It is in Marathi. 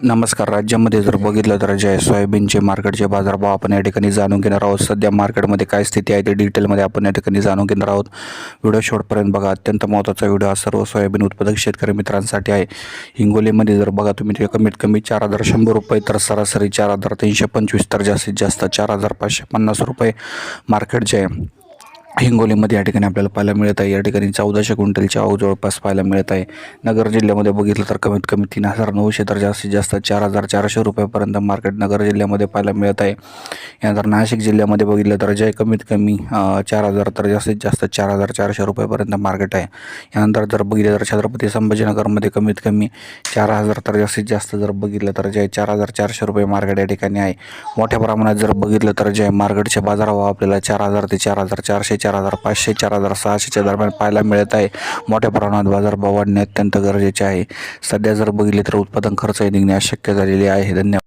नमस्कार. राज्यामध्ये जर बघितलं तर जे आहे सोयाबीनचे मार्केटचे बाजारभाव आपण या ठिकाणी जाणून घेणार आहोत. सध्या मार्केटमध्ये काय स्थिती आहे ते डिटेलमध्ये आपण या ठिकाणी जाणून घेणार आहोत. व्हिडिओ शॉर्टपर्यंत बघा. अत्यंत महत्त्वाचा व्हिडिओ हा सर्व सोयाबीन उत्पादक शेतकरी मित्रांसाठी आहे. हिंगोलीमध्ये जर बघा तुम्ही ते कमीत कमी चार हजार शंभर रुपये तर सरासरी चार हजार तीनशे पंचवीस तर जास्तीत जास्त चार हजार पाचशे पन्नास रुपये मार्केट जे आहे. हिंगोलीमध्ये या ठिकाणी आपल्याला पाहायला मिळत आहे. या ठिकाणी चौदाशे क्विंटलच्या अहो जवळपास पाहायला मिळत आहे. नगर जिल्ह्यामध्ये बघितलं तर कमीत कमी तीन हजार नऊशे तर जास्तीत जास्त चार हजार चारशे रुपयापर्यंत मार्केट नगर जिल्ह्यामध्ये पाहायला मिळत आहे. यानंतर नाशिक जिल्ह्यामध्ये बघितलं तर जे कमीत कमी चार हजार तर जास्तीत जास्त चार हजार चारशे रुपयापर्यंत मार्केट आहे. यानंतर जर बघितलं तर छत्रपती संभाजीनगरमध्ये कमीत कमी चार हजार तर जास्तीत जास्त जर बघितलं तर जे चार हजार चारशे रुपये मार्केट या ठिकाणी आहे. मोठ्या प्रमाणात जर बघितलं तर जे आहे मार्केटचे बाजारभाव आपल्याला चार हजार ते चार हजार चारशे चार हजार पाचशे चार हजार सहाशेच्या दरम्यान पाहायला मिळत आहे. मोठ्या प्रमाणात बाजारभाव वाढणे अत्यंत गरजेचे आहे. सध्या जर बघितले तर उत्पादन खर्च निघणे अशक्य झालेले आहे. धन्यवाद.